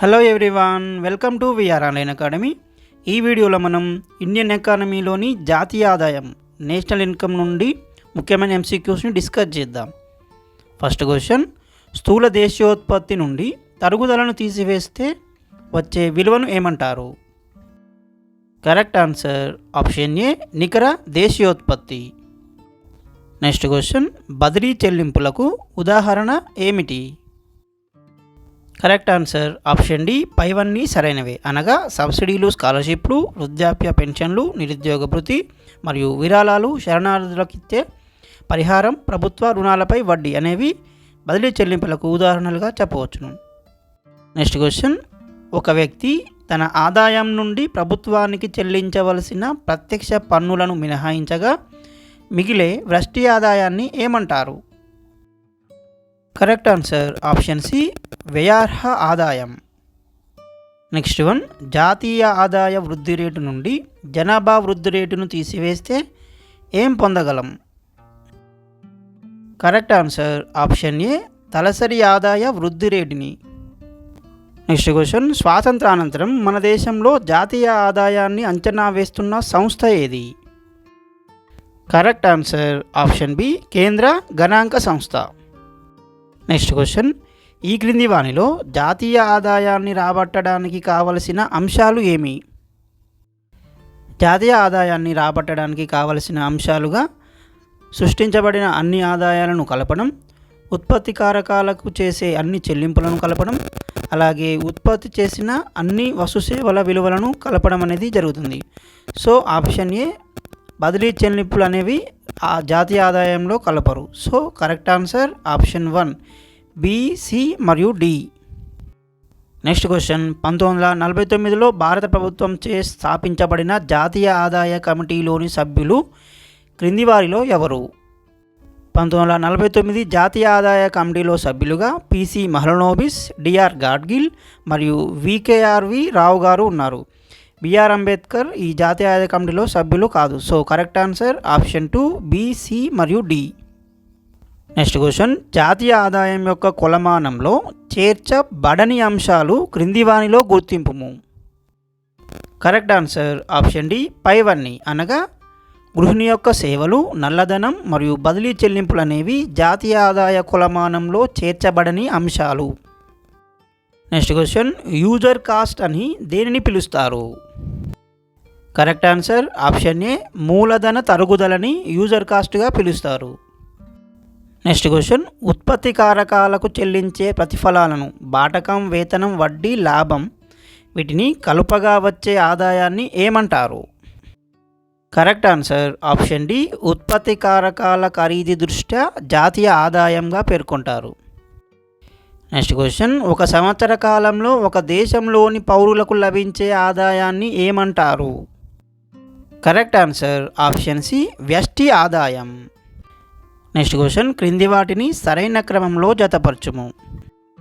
Hello everyone welcome to VR online academy ఈ వీడియోలో మనం ఇండియన్ ఎకానమీలోని జాతీయ ఆదాయం నేషనల్ ఇన్కమ్ నుండి ముఖ్యమైన ఎంసీక్యూస్ని డిస్కస్ చేద్దాం. ఫస్ట్ క్వశ్చన్ స్థూల దేశీయోత్పత్తి నుండి తరుగుదలను తీసివేస్తే వచ్చే విలువను ఏమంటారు? కరెక్ట్ ఆన్సర్ ఆప్షన్ ఏ నికర దేశీయోత్పత్తి నెక్స్ట్ క్వశ్చన్ బదిలీ చెల్లింపులకు ఉదాహరణ ఏమిటి? Correct answer. ఆప్షన్ డి పైవన్నీ సరైనవే. అనగా సబ్సిడీలు స్కాలర్షిప్లు వృద్ధాప్య పెన్షన్లు నిరుద్యోగ భృతి మరియు విరాళాలు శరణార్థులకిచ్చే పరిహారం ప్రభుత్వ రుణాలపై వడ్డీ అనేవి బదిలీ చెల్లింపులకు ఉదాహరణలుగా చెప్పవచ్చును. Next question. ఒక వ్యక్తి తన ఆదాయం నుండి ప్రభుత్వానికి చెల్లించవలసిన ప్రత్యక్ష పన్నులను మినహాయించగా మిగిలే వృష్టి ఆదాయాన్ని ఏమంటారు? Correct answer. ఆప్షన్ సి వ్యయార్హ ఆదాయం. నెక్స్ట్ వన్ జాతీయ ఆదాయ వృద్ధి రేటు నుండి జనాభా వృద్ధి రేటును తీసివేస్తే ఏం పొందగలం? కరెక్ట్ ఆన్సర్ ఆప్షన్ ఏ తలసరి ఆదాయ వృద్ధి రేటుని. నెక్స్ట్ క్వశ్చన్ స్వాతంత్రానంతరం మన దేశంలో జాతీయ ఆదాయాన్ని అంచనా వేస్తున్న సంస్థ ఏది? కరెక్ట్ ఆన్సర్ ఆప్షన్ బి కేంద్ర గణాంక సంస్థ. నెక్స్ట్ క్వశ్చన్ ఈ క్రింది వానిలో జాతీయ ఆదాయాన్ని రాబట్టడానికి కావలసిన అంశాలు ఏమి? జాతీయ ఆదాయాన్ని రాబట్టడానికి కావలసిన అంశాలుగా సృష్టించబడిన అన్ని ఆదాయాలను కలపడం ఉత్పత్తి కారకాలకు చేసే అన్ని చెల్లింపులను కలపడం అలాగే ఉత్పత్తి చేసిన అన్ని వస్తు సేవల విలువలను కలపడం అనేది జరుగుతుంది. సో ఆప్షన్ ఏ బదిలీ చెల్లింపులు అనేవి ఆ జాతీయ ఆదాయంలో కలపరు. So correct answer option one. BC మరియు డి. నెక్స్ట్ క్వశ్చన్ పంతొమ్మిది వందల నలభై తొమ్మిదిలో భారత ప్రభుత్వం చే స్థాపించబడిన జాతీయ ఆదాయ కమిటీలోని సభ్యులు క్రింది వారిలో ఎవరు? పంతొమ్మిది వందల నలభై తొమ్మిది జాతీయ ఆదాయ కమిటీలో సభ్యులుగా పిసి మహలనోబిస్ డిఆర్ గాడ్గిల్ మరియు వికేఆర్వి రావు గారు ఉన్నారు. బిఆర్ అంబేద్కర్ ఈ జాతీయ ఆదాయ కమిటీలో సభ్యులు కాదు. So correct answer option two BC మరియు డి నెక్స్ట్ క్వశ్చన్. జాతీయ ఆదాయం యొక్క కొలమానంలో చేర్చబడని అంశాలు క్రింది వానిలో గుర్తింపుము. కరెక్ట్ ఆన్సర్ ఆప్షన్ డి పైవన్నీ. అనగా గృహిణి యొక్క సేవలు నల్లధనం మరియు బదిలీ చెల్లింపులు అనేవి జాతీయ ఆదాయ కొలమానంలో చేర్చబడని అంశాలు. నెక్స్ట్ క్వశ్చన్ యూజర్ కాస్ట్ అని దేనిని పిలుస్తారు? కరెక్ట్ ఆన్సర్ ఆప్షన్ ఏ మూలధన తరుగుదలని యూజర్ కాస్ట్గా పిలుస్తారు. Next question. ఉత్పత్తి కారకాలకు చెల్లించే ప్రతిఫలాలను బాటకం వేతనం వడ్డీ లాభం వీటిని కలుపగా వచ్చే ఆదాయాన్ని ఏమంటారు? Correct answer option D. ఉత్పత్తి కారకాల ఖరీదు దృష్ట్యా జాతీయ ఆదాయంగా పేర్కొంటారు. Next question. ఒక సంవత్సర కాలంలో ఒక దేశంలోని పౌరులకు లభించే ఆదాయాన్ని ఏమంటారు? Correct answer option C. వ్యష్టి ఆదాయం. Next question. క్రింది వాటిని సరైన క్రమంలో జతపరచుము.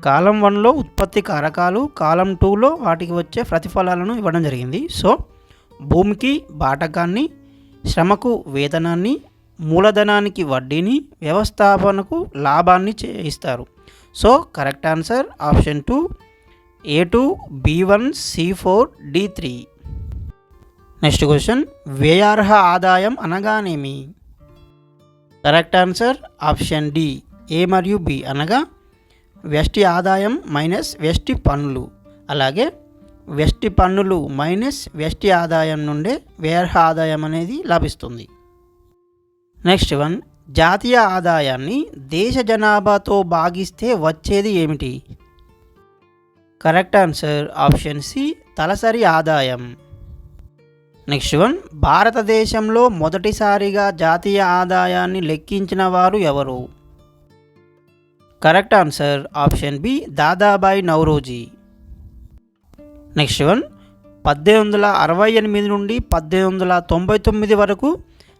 కాలం వన్లో ఉత్పత్తి కారకాలు కాలం టూలో వాటికి వచ్చే ప్రతిఫలాలను ఇవ్వడం జరిగింది. సో భూమికి బాటకాన్ని శ్రమకు వేతనాన్ని మూలధనానికి వడ్డీని వ్యవస్థాపనకు లాభాన్ని ఇస్తారు. So correct answer option two A two B one C four D three. Next question. వ్యయార్హ ఆదాయం అనగానేమి? Correct answer option D A మరియు బి అనగా వెస్టి ఆదాయం మైనస్ వెస్టి పన్నులు. అలాగే వెస్టి పన్నులు మైనస్ వెస్టి ఆదాయం నుండే వ్యర్హ ఆదాయం అనేది లభిస్తుంది. నెక్స్ట్ వన్ జాతీయ ఆదాయాన్ని దేశ జనాభాతో భాగిస్తే వచ్చేది ఏమిటి? కరెక్ట్ ఆన్సర్ ఆప్షన్ సి తలసరి ఆదాయం. నెక్స్ట్ వన్ భారతదేశంలో మొదటిసారిగా జాతీయ ఆదాయాన్ని లెక్కించిన వారు ఎవరు? Correct answer option B Dadabhai Naoroji. Next one పద్దెనిమిది వందల అరవై ఎనిమిది నుండి పద్దెనిమిది వందల తొంభై తొమ్మిది వరకు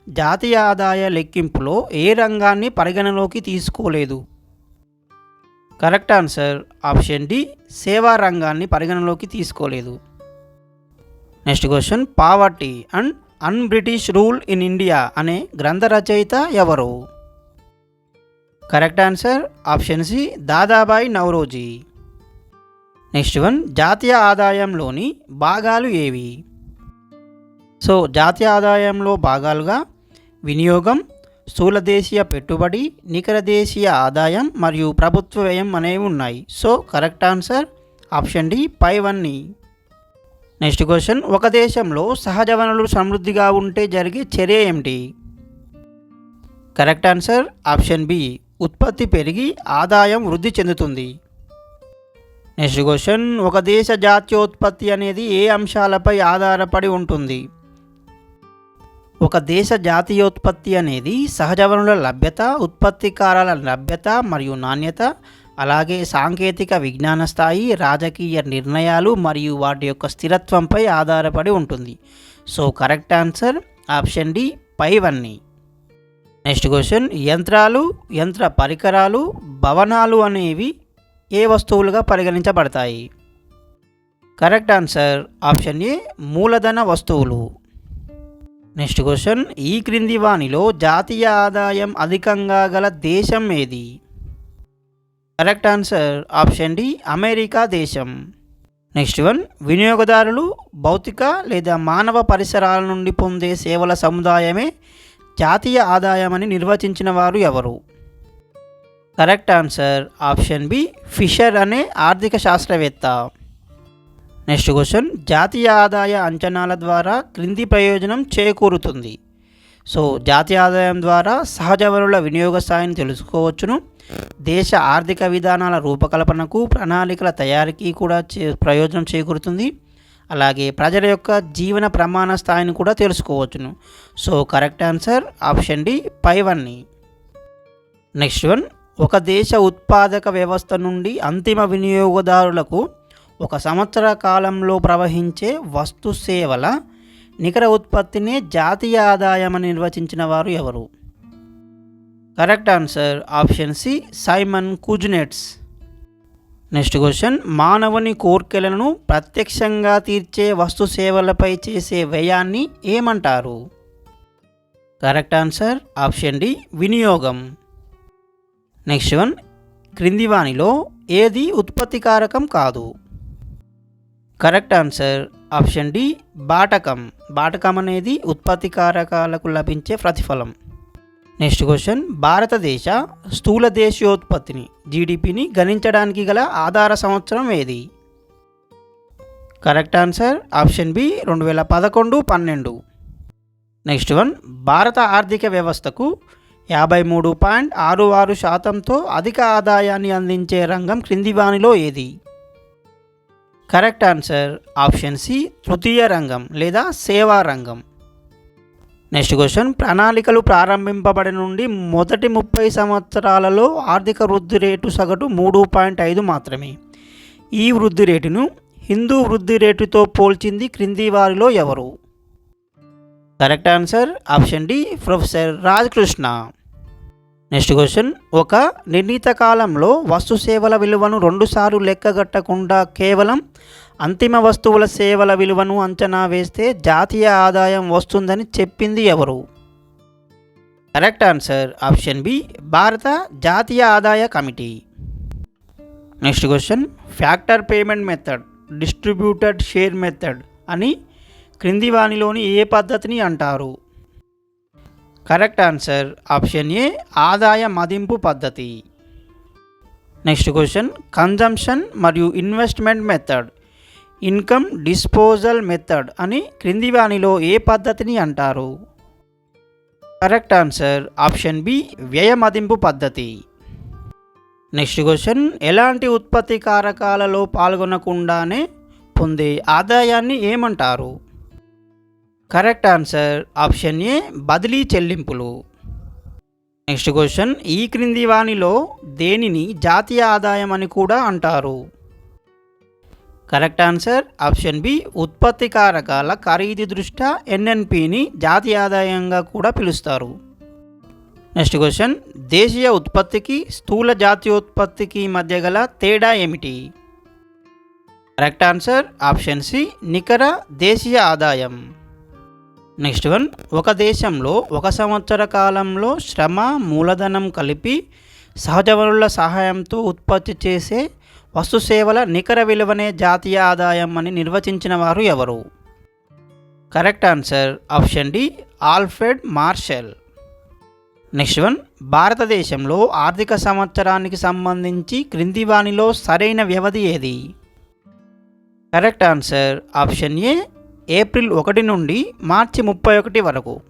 జాతీయ ఆదాయ లెక్కింపులో ఏ రంగాన్ని పరిగణలోకి తీసుకోలేదు? కరెక్ట్ ఆన్సర్ ఆప్షన్ డి సేవా రంగాన్ని పరిగణలోకి తీసుకోలేదు. Next question poverty and un British rule in India అనే గ్రంథ రచయిత ఎవరు? Correct answer option C Dadabhai Naoroji next one జాతీయ ఆదాయంలోని భాగాలు ఏవి? సో జాతీయ ఆదాయంలో భాగాలుగా వినియోగం స్థూల దేశీయ పెట్టుబడి నికర దేశీయ ఆదాయం మరియు ప్రభుత్వ వ్యయం అనేవి ఉన్నాయి. So correct answer option D పైవన్నీ నెక్స్ట్ క్వశ్చన్. ఒక దేశంలో సహజ వనరులు సమృద్ధిగా ఉంటే జరిగే చర్య ఏమిటి? Correct answer option B. ఉత్పత్తి పెరిగి ఆదాయం వృద్ధి చెందుతుంది. Next question. ఒక దేశ జాతీయోత్పత్తి అనేది ఏ అంశాలపై ఆధారపడి ఉంటుంది? ఒక దేశ జాతీయోత్పత్తి అనేది సహజ వనరుల లభ్యత ఉత్పత్తికారాల లభ్యత మరియు నాణ్యత అలాగే సాంకేతిక విజ్ఞాన స్థాయి రాజకీయ నిర్ణయాలు మరియు వాటి యొక్క స్థిరత్వంపై ఆధారపడి ఉంటుంది. So correct answer option D పైవన్నీ నెక్స్ట్ క్వశ్చన్ యంత్రాలు యంత్ర పరికరాలు భవనాలు అనేవి ఏ వస్తువులుగా పరిగణించబడతాయి? కరెక్ట్ ఆన్సర్ ఆప్షన్ ఏ మూలధన వస్తువులు. నెక్స్ట్ క్వశ్చన్ ఈ క్రింది వాణిలో జాతీయ ఆదాయం అధికంగా గల దేశం ఏది? Correct answer option D America దేశం. నెక్స్ట్ వన్ వినియోగదారులు భౌతిక లేదా మానవ పరిసరాల నుండి పొందే సేవల సముదాయమే జాతీయ ఆదాయమని నిర్వచించిన వారు ఎవరు? Correct answer option B Fisher అనే ఆర్థిక శాస్త్రవేత్త. నెక్స్ట్ క్వశ్చన్ జాతీయ ఆదాయ అంచనాల ద్వారా క్రింది ప్రయోజనం చేకూరుతుంది. సో జాతీయ ఆదాయం ద్వారా సహజ వనరుల వినియోగ స్థాయిని తెలుసుకోవచ్చును. దేశ ఆర్థిక విధానాల రూపకల్పనకు ప్రణాళికల తయారీకి కూడా చే ప్రయోజనం చేకూరుతుంది. అలాగే ప్రజల యొక్క జీవన ప్రమాణ స్థాయిని కూడా తెలుసుకోవచ్చును. So correct answer option D పైవన్నీ. నెక్స్ట్ వన్ ఒక దేశ ఉత్పాదక వ్యవస్థ నుండి అంతిమ వినియోగదారులకు ఒక సంవత్సర కాలంలో ప్రవహించే వస్తు సేవల నికర ఉత్పత్తినే జాతీయ ఆదాయమని నిర్వచించిన వారు ఎవరు? Correct answer option C Simon Kuznets. Next question మానవుని కోర్కెలను ప్రత్యక్షంగా తీర్చే వస్తు సేవలపై చేసే వ్యయాన్ని ఏమంటారు? కరెక్ట్ ఆన్సర్ ఆప్షన్ డి వినియోగం. నెక్స్ట్ వన్ క్రింది వానిలో ఏది ఉత్పత్తికారకం కాదు? కరెక్ట్ ఆన్సర్ ఆప్షన్ డి బాటకం. బాటకం అనేది ఉత్పత్తి కారకాలకు లభించే ప్రతిఫలం. Next question. భారతదేశ స్థూల దేశీయోత్పత్తిని జీడిపిని గణించడానికి గల ఆధార సంవత్సరం ఏది? కరెక్ట్ ఆన్సర్ ఆప్షన్ బి రెండు వేల పదకొండు పన్నెండు. Next one. భారత ఆర్థిక వ్యవస్థకు యాభై మూడు పాయింట్ ఆరు ఆరు శాతంతో అధిక ఆదాయాన్ని అందించే రంగం క్రింది వానిలో ఏది? కరెక్ట్ ఆన్సర్ ఆప్షన్ సి తృతీయ రంగం లేదా సేవా రంగం. నెక్స్ట్ క్వశ్చన్ ప్రణాళికలు ప్రారంభింపబడి నుండి మొదటి ముప్పై సంవత్సరాలలో ఆర్థిక వృద్ధి రేటు సగటు మూడు పాయింట్ ఐదు మాత్రమే. ఈ వృద్ధి రేటును హిందూ వృద్ధి రేటుతో పోల్చింది క్రింది వారిలో ఎవరు? Correct answer option D professor Raj Krishna next question ఒక నిర్ణీత కాలంలో వస్తు సేవల విలువను రెండుసార్లు లెక్కగట్టకుండా కేవలం అంతిమ వస్తువుల సేవల విలువను అంచనా వేస్తే జాతీయ ఆదాయం వస్తుందని చెప్పింది ఎవరు? కరెక్ట్ ఆన్సర్ ఆప్షన్ బి భారత జాతీయ ఆదాయ committee. Next question factor payment method distributed share method అని క్రింది వానిలోని ఏ పద్ధతిని అంటారు? కరెక్ట్ ఆన్సర్ ఆప్షన్ ఏ ఆదాయ మదింపు పద్ధతి. నెక్స్ట్ క్వశ్చన్ కన్జంప్షన్ మరియు investment method. Income disposal method అని క్రింది వానిలో ఏ పద్ధతిని అంటారు? కరెక్ట్ ఆన్సర్ ఆప్షన్ బి వ్యయ మదింపు పద్ధతి. నెక్స్ట్ క్వశ్చన్ ఎలాంటి ఉత్పత్తి కారకాలలో పాల్గొనకుండానే పొందే ఆదాయాన్ని ఏమంటారు? కరెక్ట్ ఆన్సర్ ఆప్షన్ ఏ బదిలీ చెల్లింపులు. నెక్స్ట్ క్వశ్చన్ ఈ క్రింది వానిలో దేనిని జాతీయ ఆదాయం అని కూడా అంటారు? కరెక్ట్ ఆన్సర్ ఆప్షన్ బి ఉత్పత్తి కారకాల ఖరీదు దృష్ట్యా ఎన్ఎన్పిని జాతీయ ఆదాయంగా కూడా పిలుస్తారు. నెక్స్ట్ క్వశ్చన్ దేశీయ ఉత్పత్తికి స్థూల జాతీయోత్పత్తికి మధ్య గల తేడా ఏమిటి? కరెక్ట్ ఆన్సర్ ఆప్షన్ సి నికర దేశీయ ఆదాయం. నెక్స్ట్ వన్ ఒక దేశంలో ఒక సంవత్సర కాలంలో శ్రమ మూలధనం కలిపి సహజ వనరుల సహాయంతో ఉత్పత్తి చేసే వస్తు సేవల నికర విలువనే జాతీయ ఆదాయం అని నిర్వచించిన వారు ఎవరు? Correct answer option D Alfred Marshall. Next one భారతదేశంలో ఆర్థిక సంవత్సరానికి సంబంధించి క్రింది వానిలో సరైన వ్యవధి ఏది? Correct answer option A April ఒకటి నుండి మార్చి ముప్పై ఒకటి వరకు.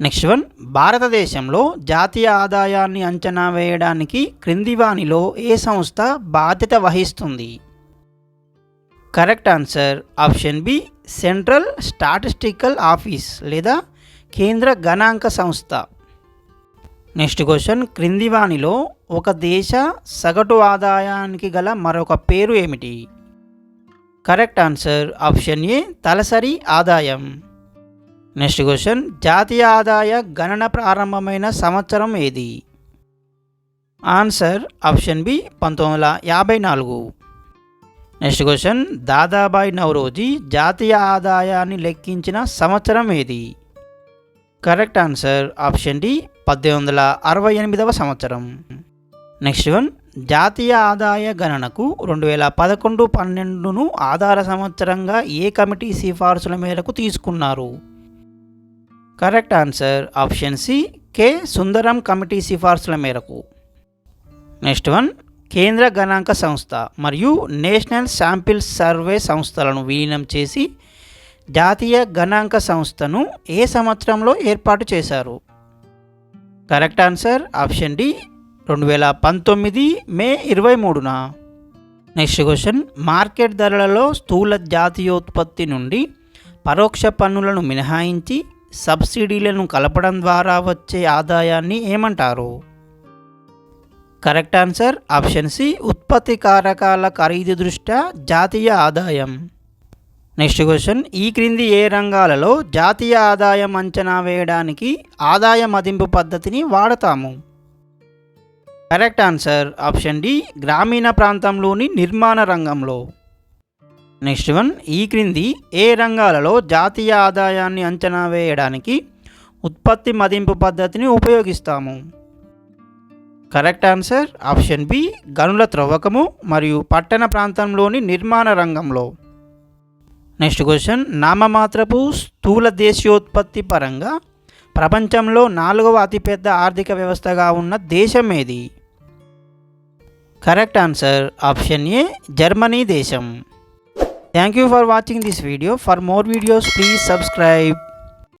నెక్స్ట్ వన్ భారతదేశంలో జాతీయ ఆదాయాన్ని అంచనా వేయడానికి క్రింది వానిలో ఏ సంస్థ బాధ్యత వహిస్తుంది? Correct answer option B central statistical office లేదా కేంద్ర గణాంక సంస్థ. నెక్స్ట్ క్వశ్చన్ క్రింది వానిలో ఒక దేశ సగటు ఆదాయానికి గల మరొక పేరు ఏమిటి? కరెక్ట్ ఆన్సర్ ఆప్షన్ ఏ తలసరి ఆదాయం. నెక్స్ట్ క్వశ్చన్ జాతీయ ఆదాయ గణన ప్రారంభమైన సంవత్సరం ఏది? ఆన్సర్ ఆప్షన్ బి పంతొమ్మిది వందల యాభై నాలుగు. నెక్స్ట్ క్వశ్చన్ దాదాబాయి నవరోజీ జాతీయ ఆదాయాన్ని లెక్కించిన సంవత్సరం ఏది? కరెక్ట్ ఆన్సర్ ఆప్షన్ డి పద్దెనిమిది వందల అరవై ఎనిమిదవ సంవత్సరం. నెక్స్ట్ వన్ జాతీయ ఆదాయ గణనకు రెండు వేల పదకొండు పన్నెండును ఆధార సంవత్సరంగా ఏ కమిటీ సిఫార్సుల మేరకు తీసుకున్నారు? Correct answer option C K Sundaram committee సిఫార్సుల మేరకు. నెక్స్ట్ వన్ కేంద్ర గణాంక సంస్థ మరియు నేషనల్ శాంపిల్ సర్వే సంస్థలను విలీనం చేసి జాతీయ గణాంక సంస్థను ఏ సంవత్సరంలో ఏర్పాటు చేశారు? కరెక్ట్ ఆన్సర్ ఆప్షన్ డి రెండు వేల పంతొమ్మిది మే ఇరవై మూడున. నెక్స్ట్ క్వశ్చన్ మార్కెట్ ధరలలో స్థూల జాతీయోత్పత్తి నుండి పరోక్ష పన్నులను మినహాయించి సబ్సిడీలను కలపడం ద్వారా వచ్చే ఆదాయాన్ని ఏమంటారు? కరెక్ట్ ఆన్సర్ ఆప్షన్ సి ఉత్పత్తి కారకాల ఖరీదు దృష్ట్యా జాతీయ ఆదాయం. నెక్స్ట్ క్వశ్చన్ ఈ క్రింది ఏ రంగాలలో జాతీయ ఆదాయం అంచనా వేయడానికి ఆదాయ మదింపు పద్ధతిని వాడతాము? కరెక్ట్ ఆన్సర్ ఆప్షన్ డి గ్రామీణ ప్రాంతంలోని నిర్మాణ రంగంలో. నెక్స్ట్ వన్ ఈ క్రింది ఏ రంగాలలో జాతీయ ఆదాయాన్ని అంచనా వేయడానికి ఉత్పత్తి మదింపు పద్ధతిని ఉపయోగిస్తాము? కరెక్ట్ ఆన్సర్ ఆప్షన్ బి గనుల త్రవ్వకము మరియు పట్టణ ప్రాంతంలోని నిర్మాణ రంగంలో. నెక్స్ట్ క్వశ్చన్ నామమాత్రపు స్థూల దేశీయోత్పత్తి పరంగా ప్రపంచంలో నాలుగవ అతిపెద్ద ఆర్థిక వ్యవస్థగా ఉన్న దేశం ఏది? Correct answer option A Germany దేశం. Thank you for watching this video. For more videos, please subscribe.